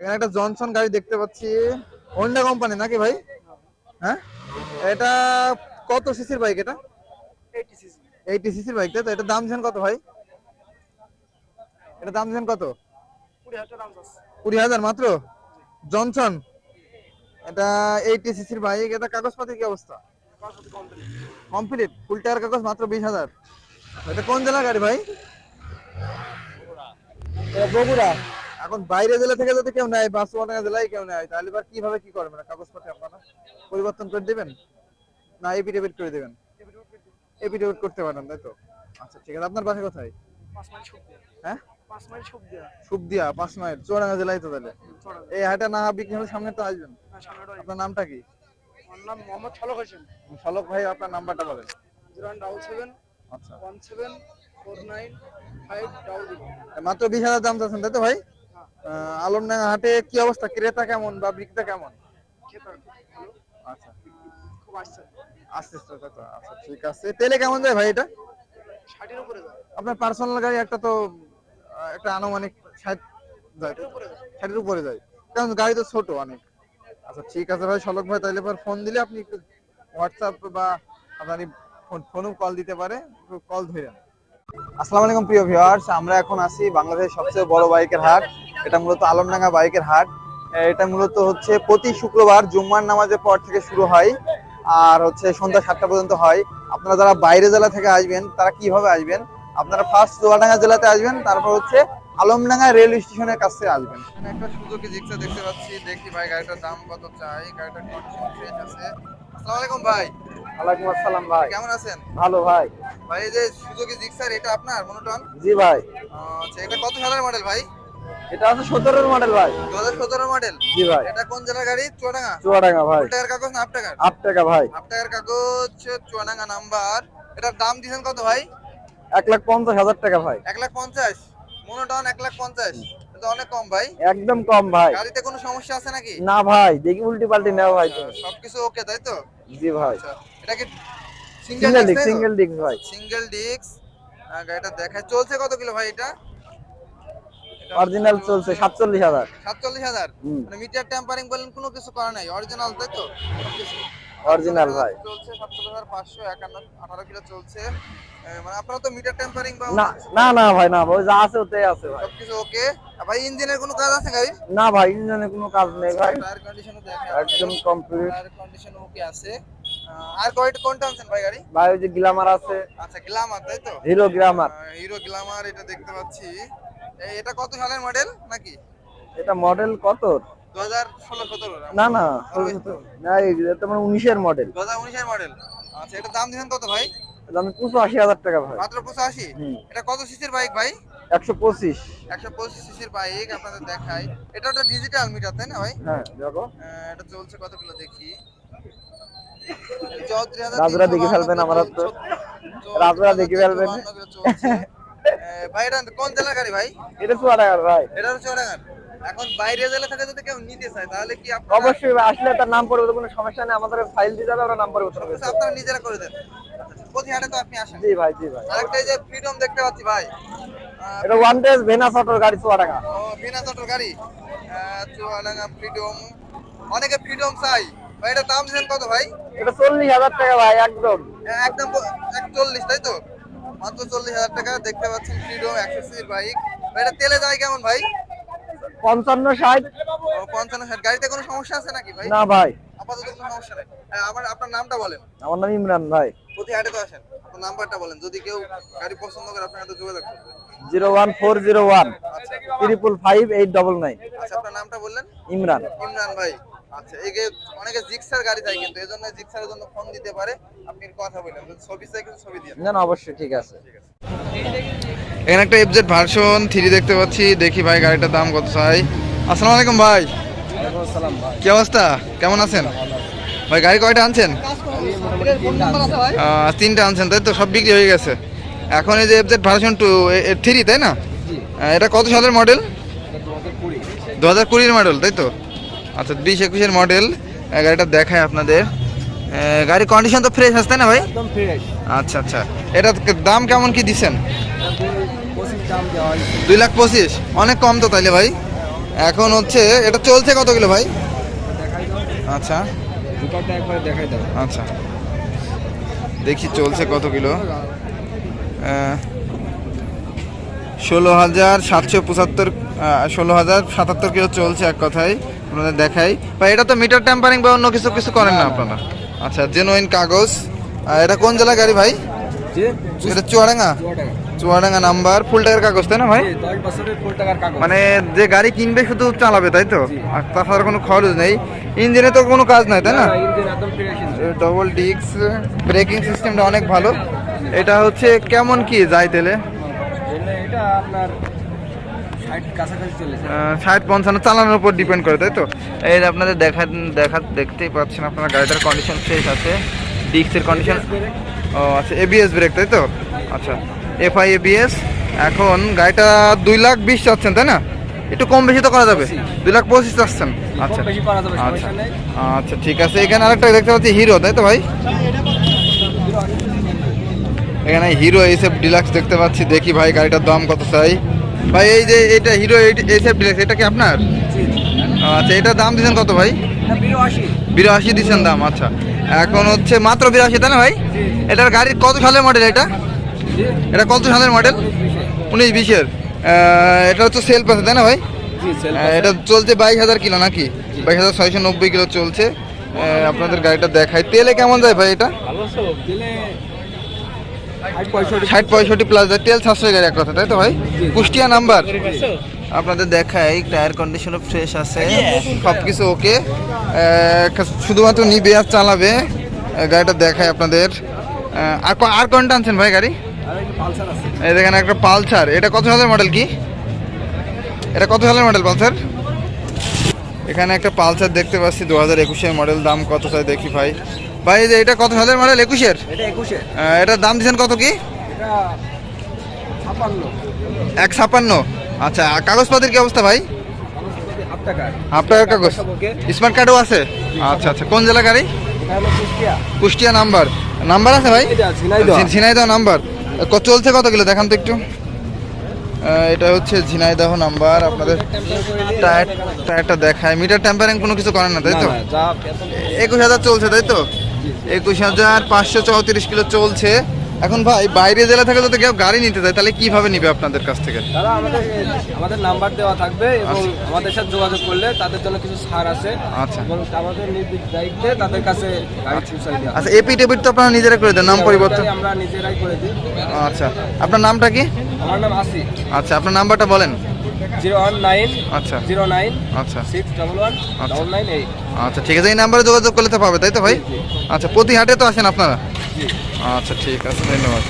এখানে একটা জনসন গাড়ি দেখতে পাচ্ছি। হোন্ডা কোম্পানি নাকি ভাই? হ্যাঁ? এটা কত সিসির বাইক এটা? এইটি সিসির বাইক তাই তো? এটা দাম দিচ্ছেন কত ভাই? এটা দাম দিচ্ছেন কত? কুড়ি হাজার মাত্র? জনসন? এটা এইটি সিসির বাইক এটা কাগজপাতি কি অবস্থা? কমপ্লিট ফুল টায়ার কাগজ মাত্র বিশ হাজার। এটা কোন জেলার গাড়ি ভাই? বগুড়া। এখন বাইরে জেলা থেকে যদি কেউ নেয় বাঁশওয়ানা জেলায় কেউ নেয় তাহলে এবার কীভাবে কি করবেন? কাগজপত্র আপনারা পরিবর্তন করে দেবেন? না এপিডেভিট করে দেবেন? এপিডেভিট করতে পারেন তাই তো? আচ্ছা ঠিক আছে। আপনার বাসা কোথায়? হ্যাঁ? সুবদিয়া পাঁচ মাইল। চুয়াডাঙ্গা জেলায় তো তাহলে। এই হাটে না বিক্রি হলে সামনে তো আসবেন। আপনার নামটা কি? শলক ভাই আপনার নাম্বারটা বলেন। আচ্ছা। মাত্র বিশ হাজার দাম চাচ্ছেন তাই তো ভাই? আলমডাঙ্গা হাটে কি অবস্থা? ক্রেতা কেমন বা বিক্রেতা কেমন? আচ্ছা। আচ্ছা ঠিক আছে। তেলে কেমন যায় ভাই এটা? আপনার পার্সোনাল গাড়ি একটা তো একটা আনুমানিক ষাট যায়। ষাটের উপরে যায়। কারণ গাড়ি তো ছোট অনেক। আচ্ছা ঠিক আছে ভাই শলক ভাই তাহলে এবার ফোন দিলে আপনি একটু হোয়াটসঅ্যাপ বা আপনার ফোনেও কল দিতে পারে। কল ধরে আসসালামু আলাইকুম প্রিয় ভিউয়ার্স আমরা এখন আছি বাংলাদেশের সবচেয়ে বড় বাইকের হাট। এটা মূলত আলমডাঙ্গা বাইকের হাট। এটা মূলত হচ্ছে প্রতি শুক্রবার জুম্মার নামাজের পর থেকে শুরু হয় আর হচ্ছে সন্ধ্যা সাতটা পর্যন্ত হয়। আপনারা যারা বাইরে জেলা থেকে আসবেন তারা কীভাবে আসবেন? আপনারা ফার্স্ট চুয়াডাঙ্গা জেলাতে আসবেন তারপর হচ্ছে আলমডাঙ্গা রেল স্টেশনের কাছে আসবেন। একটা সুজুকি জিক্সা দেখতে পাচ্ছি দেখি ভাই গাড়িটার দাম কত চাই গাড়িটার কন্ডিশন ফ্রেশ আছে। আসসালামু আলাইকুম ভাই। ওয়ালাইকুম আসসালাম ভাই। কেমন আছেন? ভালো ভাই। ভাই এই যে সুজুকি জিক্সার এটা আপনার মনোটন? জি ভাই। আচ্ছা এটা কত সালের মডেল ভাই? এটা আছে সতেরোর মডেল ভাই। দু হাজার সতেরো মডেল জি ভাই। এটা কোন জেলার গাড়ি? চুয়াডাঙ্গা? চুয়াডাঙ্গা ভাই। টাকার কাগজ না টাকার? আট টাকা ভাই। হাফ টাকার কাগজ চুয়াডাঙ্গা নাম্বার। এটার দাম দিয়েছেন কত ভাই? এক লাখ পঞ্চাশ হাজার টাকা ভাই। এক লাখ পঞ্চাশ? মনোটন এক লাখ পঞ্চাশ। এটা অনেক কম ভাই। একদম কম ভাই। গাড়িতে কোনো সমস্যা আছে নাকি? না ভাই দেখি উল্টি পাল্টি নেওয়া ভাই তুমি। সবকিছু ওকে তাই তো? জি ভাই। আচ্ছা এটা কি সিঙ্গেল ডিস্ক সিঙ্গেল ডিস্ক ভাই। সিঙ্গেল ডিস্ক গাড়িটা দেখায় চলছে কত কিলো ভাই এটা? অরিজিনাল চলছে সাতচল্লিশ হাজার। সাতচল্লিশ হাজার? হুম। মানে মিটার টেম্পারিং বলেন কোনো কিছু করা নাই। অরিজিনাল তাই তো? অরিজিনাল ভাই। চলছে সাতচল্লিশ হাজার পাঁচশো একান্ন আঠারো কিলো চলছে। মানে আপনারা তো মিটার টেম্পারিং বা না না না ভাই না ভাই যা আছে ওটাই আছে ভাই। সবকিছু ওকে ভাই ইঞ্জিনের কোনো কাজ আছে গাড়ি না ভাই ইঞ্জিনে কোনো কাজ নেই ভাই। টায়ার কন্ডিশনও দেখে একদম কমপ্লিট টায়ার কন্ডিশন ওকে আছে। আর কয়টা কোনটা আনছেন ভাই গাড়ি? ভাই ওই যে গ্লামার আছে। আচ্ছা গ্লামার তাই তো? হিরো গ্লামার হিরো গ্লামার এটা দেখতে পাচ্ছি। এটা কত সালের মডেল নাকি? এটা মডেল কত? দু হাজার ষোলো সতেরো না না না এটা তোমার উনিশের মডেল দু হাজার উনিশের মডেল আচ্ছা এটা দাম দিচ্ছেন কত ভাই? পঁচাশি হাজার টাকা ভাই। মাত্র পঁচাশি হুম। এটা কত সিসির বাইক ভাই? একশো পঁচিশ। একশো পঁচিশ সিসির বাইক আপনাদের দেখাই। এটা একটা ডিজিটাল মিটার তাই না ভাই? হ্যাঁ দেখো। এটা চলছে কত কিলো দেখি রাজরা দেখে ফেলবেন আমার তো। রাজরা দেখে ফেলবেন। তিনশো বাহান্ন কিলো চলছে। আহ, ভাই এটা কোন জেলার গাড়ি ভাই? এটা চুয়াডাঙ্গার ভাই। এটা হচ্ছে এখন বাইরে জেলা থেকে যদি কেউ নিতে চায় তাহলে কি অবশ্যই আসলে তার নাম পরিবর্তন কোনো সমস্যা নেই আমাদের ফাইল দিয়ে যাবে আমরা নাম পরিবর্তন করে আপনারা নিজেরা করে দেন। প্রতি হাটে তো আপনি আসেন। জি ভাই জি ভাই। আরেকটা যে ফ্রিডম দেখতে পাচ্ছি ভাই। এটা ওয়ান ডেজ ভেনাস অটোর গাড়ি চুয়াডাঙ্গা। ও গাড়ি। চুয়াডাঙ্গা ফ্রিডম অনেকে ফ্রিডম চাই। ভাই এটা দাম কত ভাই? এটা চল্লিশ হাজার টাকা ভাই একদম। একদম একচল্লিশ তাই তো? মাত্র চল্লিশ হাজার টাকা দেখতে পাচ্ছেন ফ্রিডম একশো সির বাইক এটা তেলে যায় কেমন ভাই? পঞ্চান্ন ষাট। পঞ্চান্ন ষাট। গাড়িতে কোনো সমস্যা আছে নাকি ভাই? না ভাই। আপাতত কোনো সমস্যা নেই। হ্যাঁ, আমার আপনার নামটা বলেন। আমার নাম ইমরান ভাই। প্রতি হাটে তো আসেন। আপনার নাম্বারটা বলেন। যদি কেউ গাড়ি পছন্দ করে আপনার সাথে যোগাযোগ করবে। Zero one four zero one triple five eight double nine. আচ্ছা আপনার নামটা বললেন? ইমরান। ইমরান ভাই। আচ্ছা এই যে অনেকে জিক্সার গাড়ি চাই কিন্তু এই জন্য জিক্সারের জন্য ফোন দিতে পারে। আপনি কথা বললেন যদি ছবি চাই কিন্তু ছবি দিয়ে না না অবশ্যই ঠিক আছে। এখানে একটা এফজেড ভার্সন থ্রি দেখতে পাচ্ছি দেখি ভাই গাড়িটার দাম কত চাই। আসসালামু আলাইকুম ভাই। কি অবস্থা? কেমন আছেন? ভাই গাড়ি কয়টা আনছেন? তিনটা আনছেন তাই তো? সব বিক্রি হয়ে গেছে। এখন এই যে এফজেড ভার্সন টু থ্রি তাই না? এটা কত সালের মডেল দু হাজার কুড়ির মডেল তাই তো? আচ্ছা বিশ একুশের মডেল গাড়িটা দেখায় আপনাদের। গাড়ির কন্ডিশন তো ফ্রেশ আছে না ভাই? একদম ফ্রেশ আচ্ছা আচ্ছা। এটা দাম কেমন কি দিচ্ছেন? দুই লাখ পঁচিশ। অনেক কম তো তাইলে ভাই। এখন হচ্ছে এটা চলছে কত কিলো ভাই? আচ্ছা। একবার দেখাই দাও। আচ্ছা। দেখি চলছে কত কিলো। ষোলো হাজার সাতশো পঁচাত্তর ষোলো হাজার সাতাত্তর কিলো চলছে এক কথায়। আপনাদের দেখাই। বা এটা তো মিটার টেম্পারিং বা অন্য কিছু কিছু করেন না আপনারা? আচ্ছা জেনুইন কাগজ। এটা কোন জেলা গাড়ি ভাই? এটা চুয়াডাঙ্গা? চুয়াডাঙ্গা। নাম্বার ফুল টাকার কাগজ তাই না ভাই? মানে যে গাড়ি কিনবে শুধু চালাবে তাই তো? আর তাছাড়া কোনো খরচ নেই। ইঞ্জিনে তো কোনো কাজ নাই তাই না? ডবল ডিস্ক ব্রেকিং সিস্টেমটা অনেক ভালো। এটা হচ্ছে কেমন কি যায় তেলে এটা আপনার ষাট পঞ্চান্ন চালানোর উপর ডিপেন্ড করে তাই তো? এই আপনাদের দেখা দেখা দেখতেই পাচ্ছেন আপনার গাড়িটার কন্ডিশন ফ্রেশ আছে ডিস্কের কন্ডিশন ও আচ্ছা এবিএস ব্রেক তাই তো? আচ্ছা এফআই এবিএস এখন গাড়িটা দুই লাখ বিশ চাচ্ছেন তাই না? একটু কম বেশি তো করা যাবে দুই লাখ পঁচিশ চাচ্ছেন। আচ্ছা। আচ্ছা। আচ্ছা ঠিক আছে এখানে আরেকটা দেখতে পাচ্ছি হিরো তাই তো ভাই? এখানে হিরো এইসব ডিলাক্স দেখতে পাচ্ছি দেখি ভাই গাড়িটার দাম কত চাই। ভাই এই যে এটা হিরো এইসব ডিলাক্স এটা কি আপনার? আচ্ছা এটার দাম দিচ্ছেন কত ভাই? বিরাশি। দিচ্ছেন দাম আচ্ছা। এখন হচ্ছে মাত্র বিরাশি তাই না ভাই? এটার গাড়ির কত সালের মডেল এটা? এটা কত সালের মডেল উনিশ বিশের। এটা হচ্ছে সেল আছে তাই না ভাই? এটা চলছে বাইশ হাজার কিলো নাকি? বাইশ হাজার ছয়শো নব্বই কিলো চলছে। আপনাদের গাড়িটা দেখায় তেলে কেমন যায় ভাই এটা? ষাট পঁয়ষট্টি প্লাস তেল সাশ্রয় গাড়ি এক কথা তাই তো ভাই? কুষ্টিয়া নাম্বার আপনাদের দেখাই টায়ার কন্ডিশনও ফ্রেশ আছে। সব কিছু ওকে শুধুমাত্র নিবে আর চালাবে গাড়িটা দেখায় আপনাদের। আর আর কোনটা আনছেন ভাই গাড়ি? এই দেখেন একটা পালসার। এটা কত সালের মডেল কি? এটা কত সালের মডেল পালসার? এখানে একটা পালসার দেখতে পাচ্ছি দু হাজার একুশের মডেল দাম কত চাই দেখি ভাই। ভাই এটা কত সালের মডেল একুশের? এটার দাম দিচ্ছেন কত কি? এক ছাপান্ন আচ্ছা আর কাগজপত্রের কি অবস্থা ভাই? হাফ কাগজ। স্মার্ট কার্ডও আছে? আচ্ছা আচ্ছা। কোন জেলা গাড়ি? কুষ্টিয়া। নাম্বার। নাম্বার আছে ভাই? ঝিনাইদহ। নাম্বার। চলছে কত কিলো? দেখান তো একটু। এটা হচ্ছে ঝিনাইদহ নাম্বার। আপনাদের টায়ার টায়ারটা দেখায়। মিটার টেম্পারিং কোনো কিছু করেন না তাই তো? একুশ হাজার চলছে তাই তো? একুশ হাজার পাঁচশো চৌত্রিশ কিলো চলছে। এখন ভাই বাইরে জেলা থেকে যদি কেউ গাড়ি নিতে চায় তাহলে কীভাবে নিবে আপনাদের কাছ থেকে? তারা আমাদের আমাদের নাম্বার দেওয়া থাকবে এবং আচ্ছা। আমাদের সাথে যোগাযোগ করলে তাদের জন্য কিছু ছাড় আছে আচ্ছা। এবং আমাদের নির্দিষ্ট দায়িত্বে তাদের কাছে গাড়ি পৌঁছাই দেওয়া আচ্ছা এপি টেবিট তো আপনারা নিজেরা করে দেন নাম পরিবর্তন। আমরা নিজেরাই করে দিই। আচ্ছা আপনার নামটা কি? আমার নাম আসি আচ্ছা আপনার নাম্বারটা বলেন। জিরো ওয়ান নাইন আচ্ছা। জিরো নাইন আচ্ছা। সিক্স ডবল ওয়ান আচ্ছা। Double nine eight. আচ্ছা ঠিক আছে এই নাম্বারে যোগাযোগ করলে তো পাবে তাই তো ভাই? আচ্ছা প্রতি হাটে তো আসেন আপনারা? আচ্ছা ঠিক আছে ধন্যবাদ।